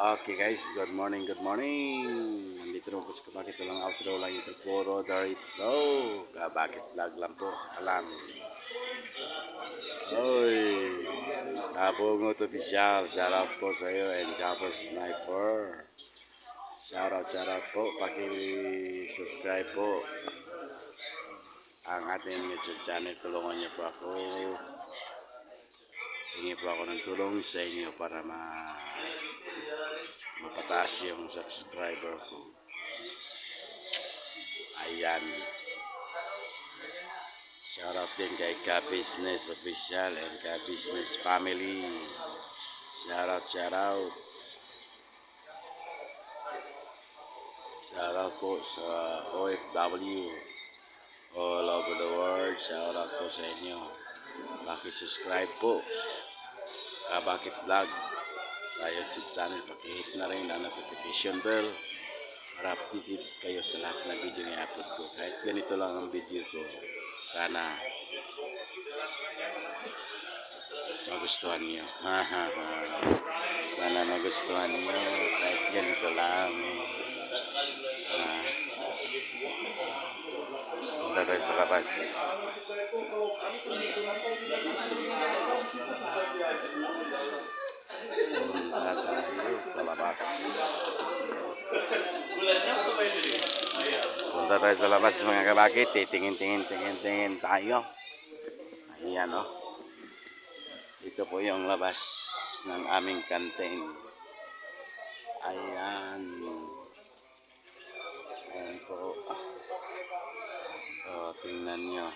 Okay guys, good morning, good morning. Nandito naman po sa kabakit lang outro lang yung Tripuro Daritso. Kabakit vlog lang po sa kalan. Oy, kabungot official. Shout out po sa iyo and Jumper Sniper. Shout out, shout out po. Paki-subscribe po ang ating YouTube channel. Tulungan niyo po ako. Hingi po ako ng tulong sa inyo para ma mapataas yung subscriber ko. Ayan. Shoutout din kay Ka-Business Official and Ka-Business Family. Shoutout, shoutout. Shoutout po sa OFW all over the world. Shoutout po sa inyo. Paki-subscribe po. Kabakit Vlog sa YouTube channel. Pakihit na rin ang notification bell para updated kayo sa lahat ng video na i-upload ko. Kahit ganito lang ang video ko. Sana magustuhan niyo. Sana magustuhan niyo. Kahit ganito lang. Ah. Punta tayo sa labas. Sa labas. Punta tayo sa labas mga kabakit. Tingin, tingin, tingin, tingin tayo. Ayan o. Oh. Ito po yung labas ng aming kantin. Ayan. Ayan po. O, tingnan nyo.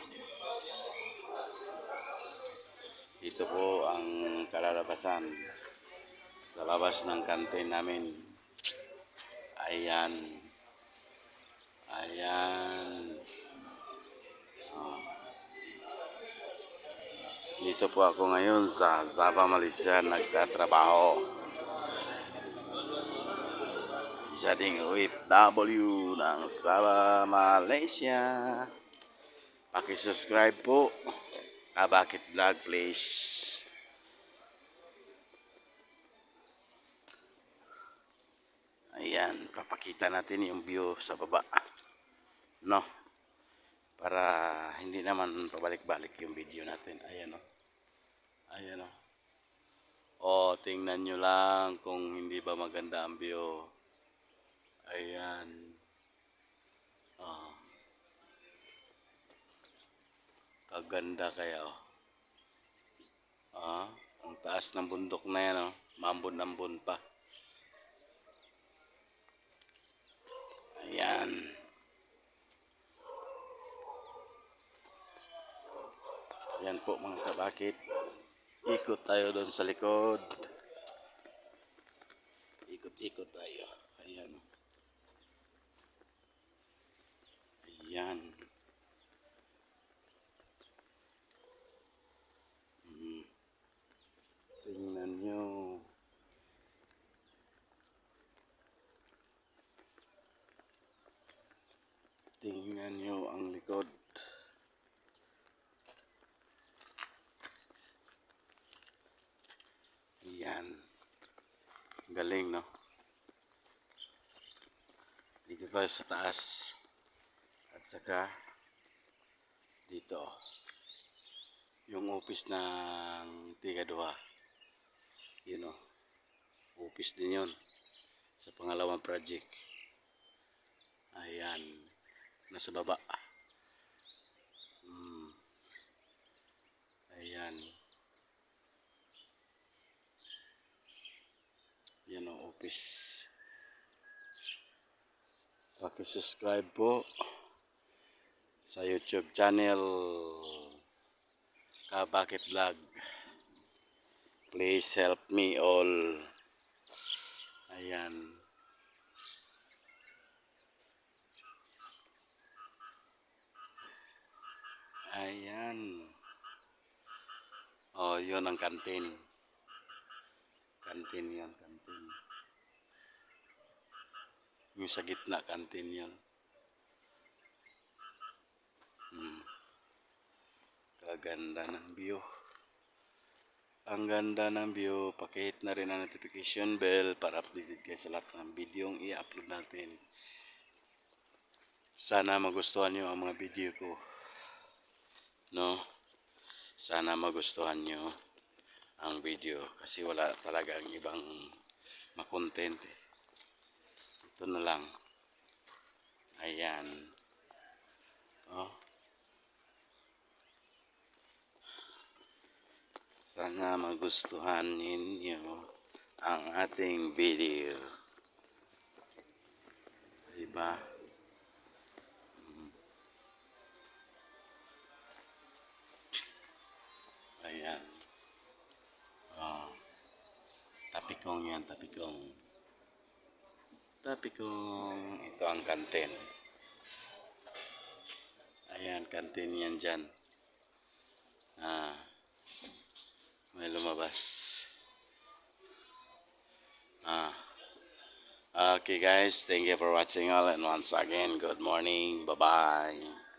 Ito po ang kalalabasan sa labas ng kantin namin. Ayan. Ayan. Oh. Dito po ako ngayon sa Sabah, Malaysia nagtatrabaho. Isa ding OFW ng Sabah, Malaysia. Paki-subscribe po. Kabakit Vlog, please. Ayan, papakita natin yung view sa baba. No? Para hindi naman pabalik-balik yung video natin. Ayan o. Ayan o. O, tingnan nyo lang kung hindi ba maganda ang view. Ayan. Oh. Kaganda kaya o. Ah, ang taas ng bundok na yan o. Mambon-ambon pa. Ayan. Ayan po mga kabakit. Ikot tayo doon sa likod. Ikot-ikot tayo. Ayan. Ayan. Hmm. Tingnan nyo. Tingnan nyo ang likod. Ayan. Galing, no? Dito tayo sa taas. At saka, dito. Yung office ng Tiga Duha. Yun, no? Office din yun. Sa pangalawang project. Ayan. Nasa baba. Hmm. Ayan. Yan ang office. Paki-subscribe po sa YouTube channel Kabakit Vlog. Please help me all. Ayan. Ayan. Oh, yun ang kantin. Kantin yan, kantin. Yung sa gitna, kantin yan. Hmm. Kaganda ng view. Ang ganda ng view. Pakihit na rin ang notification bell para updated kayo sa lahat ng video i-upload natin. Sana magustuhan nyo ang mga video ko. No? Sana magustuhan nyo ang video kasi wala talagang ibang makontent eh. Ito na lang. Ayan. Oh. Sana magustuhan ninyo ang ating video. Diba? Tapikong yan, tapikong. Tapikong. Ito ang kantin. Ayan, kantin yan dyan. Ah. May lumabas. Ah. Okay guys, thank you for watching all and once again, good morning. Bye-bye.